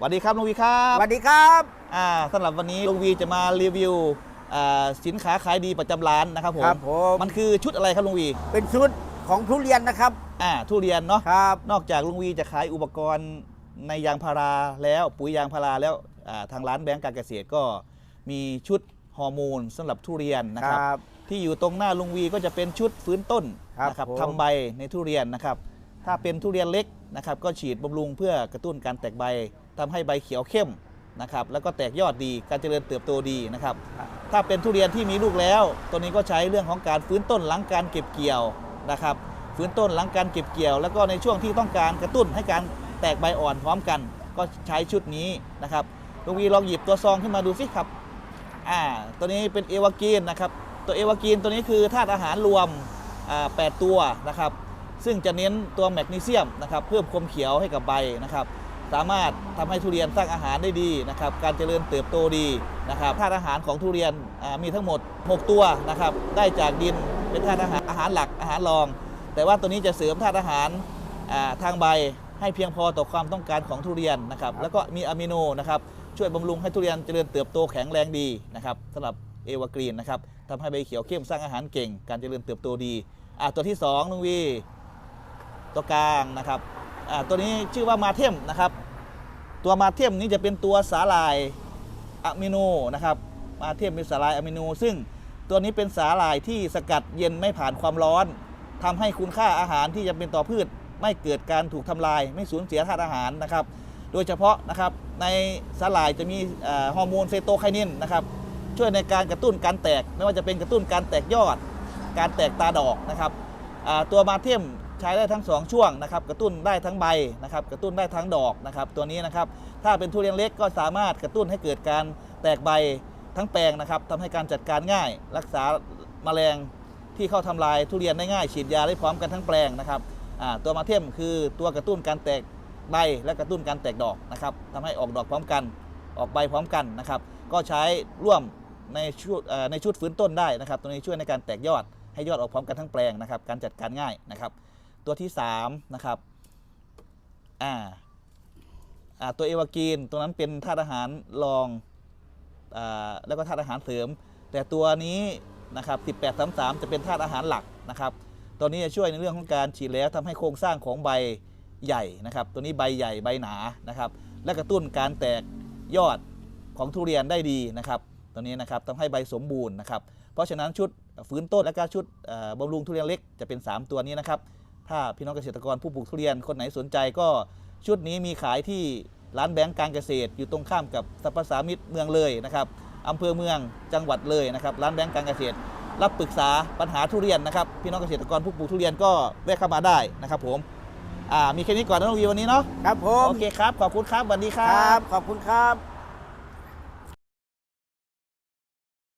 สวัสดีครับลุงวีครับสวัสดีครับอ่าสำหรับวันนี้ลุงวีจะมารีวิวอ่าสินค้าขายดีประจำร้านนะครับผมครับผมมันคือชุดอะไรครับลุงวี เป็นชุดของทุเรียนนะครับอ่าทุเรียนเนาะครับนอกจากลุงวีจะขายอุปกรณ์ในยางพาราแล้วปุ๋ยยางพาราแล้วอ่าทางร้านแบงก์การเกษตรก็มีชุดฮอร์โมนสำหรับทุเรียนนะครับครับ ที่อยู่ตรงหน้าลุงวีก็จะเป็นชุดฟื้นต้นครับนะครับผมทำใบในทุเรียนนะครับ ถ้าเป็นทุเรียนเล็กนะครับ ก็ฉีดบำรุงเพื่อกระตุ้นการแตกใบ ทำให้ใบเขียวเข้มนะครับแล้วก็แตกยอดดีการเจริญเติบโตดีนะครับ ถ้าเป็นทุเรียนที่มีลูกแล้ว ตัวนี้ก็ใช้เรื่องของการฟื้นต้นหลังการเก็บเกี่ยวนะครับ ฟื้นต้นหลังการเก็บเกี่ยว แล้วก็ในช่วงที่ต้องการกระตุ้นให้การแตกใบอ่อนพร้อมกัน ก็ใช้ชุดนี้นะครับลุงวีลองหยิบตัวซองขึ้นมาดูสิครับอ่าตัวนี้เป็นเอวากีนนะครับตัวเอวากีนตัวนี้คือธาตุอาหารรวมอ่าแปดตัวนะครับ ซึ่งจะเน้นตัวแมกนีเซียมนะครับเพิ่มความเขียวให้กับใบนะครับ สามารถทำให้ทุเรียนสร้างอาหารได้ดีนะครับ การเจริญเติบโตดีนะครับธาตุอาหารของทุเรียนมีทั้งหมด 6 ตัวนะครับ ได้จากดินเป็นธาตุอาหารอาหารหลักอาหารรอง แต่ว่าตัวนี้จะเสริมธาตุอาหารทางใบให้เพียงพอต่อความต้องการของทุเรียนนะครับ แล้วก็มีอะมิโนนะครับช่วยบำรุงให้ทุเรียนเจริญเติบโตแข็งแรงดีนะครับสำหรับเอวากรีนนะครับทำให้ใบเขียวเข้มสร้างอาหารเก่ง การเจริญเติบโตดีอะตัวที่2นุงวีตัวกลางนะครับอ่าตัวนี้ชื่อว่ามาเทมนะครับ ตัวมาเทียมนี้จะเป็นตัวสาหร่ายอะมิโนนะครับ มาเทมเป็นสาหร่ายอะมิโน ซึ่งตัวนี้เป็นสาหร่ายที่สกัดเย็นไม่ผ่านความร้อนทำให้คุณค่าอาหารที่จะเป็นต่อพืช ไม่เกิดการถูกทำลาย ไม่สูญเสียธาตุอาหารนะครับ โดยเฉพาะนะครับในสาหร่ายจะมีฮอร์โมนเซโตไคนินนะครับช่วยในการกระตุ้นการแตก ไม่ว่าจะเป็นกระตุ้นการแตกยอด การแตกตาดอกนะครับตัวมาเทียม ใช้ได้ทั้ง 2 ช่วงนะครับกระตุ้นได้ทั้งใบนะครับกระตุ้นได้ทั้งดอกนะครับตัวนี้นะครับถ้าเป็นทุเรียนเล็กก็สามารถกระตุ้นให้เกิดการแตกใบทั้งแปลงนะครับทำให้การจัดการง่าย รักษาแมลงที่เข้าทำลายทุเรียนได้ง่ายฉีดยาได้พร้อมกันทั้งแปลงนะครับตัวมาเทียมคือตัวกระตุ้นการแตกใบและกระตุ้นการแตกดอกนะครับทำให้ออกดอกพร้อมกัน ออกใบพร้อมกันนะครับก็ใช้ร่วมในชุดในชุดฟื้นต้นได้นะครับ ตัวนี้ช่วยในการแตกยอดให้ยอดออกพร้อมกันทั้งแปลงนะครับ การจัดการง่ายนะครับ ตัวที่3นะครับอ่าอ่าตัวเอวากีนตัวนั้นเป็นธาตุอาหารรองอ่าแล้วก็ธาตุอาหารเสริม แต่ตัวนี้นะครับ1833 จะเป็นธาตุอาหารหลักนะครับ ตัวนี้จะช่วยในเรื่องของการฉีดแล้วทำให้โครงสร้างของใบใหญ่นะครับ ตัวนี้ใบใหญ่ใบหนานะครับ และกระตุ้นการแตกยอดของทุเรียนได้ดีนะครับตัวนี้นะครับทำให้ใบสมบูรณ์นะครับ เพราะฉะนั้นชุดฟื้นต้นและก็ชุดบำรุงทุเรียนเล็กจะเป็น 3 ตัวนี้นะครับ ถ้าพี่น้องเกษตรกรผู้ปลูกทุเรียนคนไหนสนใจก็ชุดนี้มีขายที่ร้านแบงก์การเกษตร อยู่ตรงข้ามกับสรรพสามิตเมืองเลยนะครับอำเภอเมืองจังหวัดเลยนะครับร้านแบงก์การเกษตร รับปรึกษาปัญหาทุเรียนนะครับพี่น้องเกษตรกรผู้ปลูกทุเรียนก็แวะเข้ามาได้นะครับผมอ่ามีแค่นี้ก่อนนะน้องวีวันนี้เนาะครับผมโอเคครับขอบคุณครับสวัสดีคครัรับ บ ขอบคุณครับ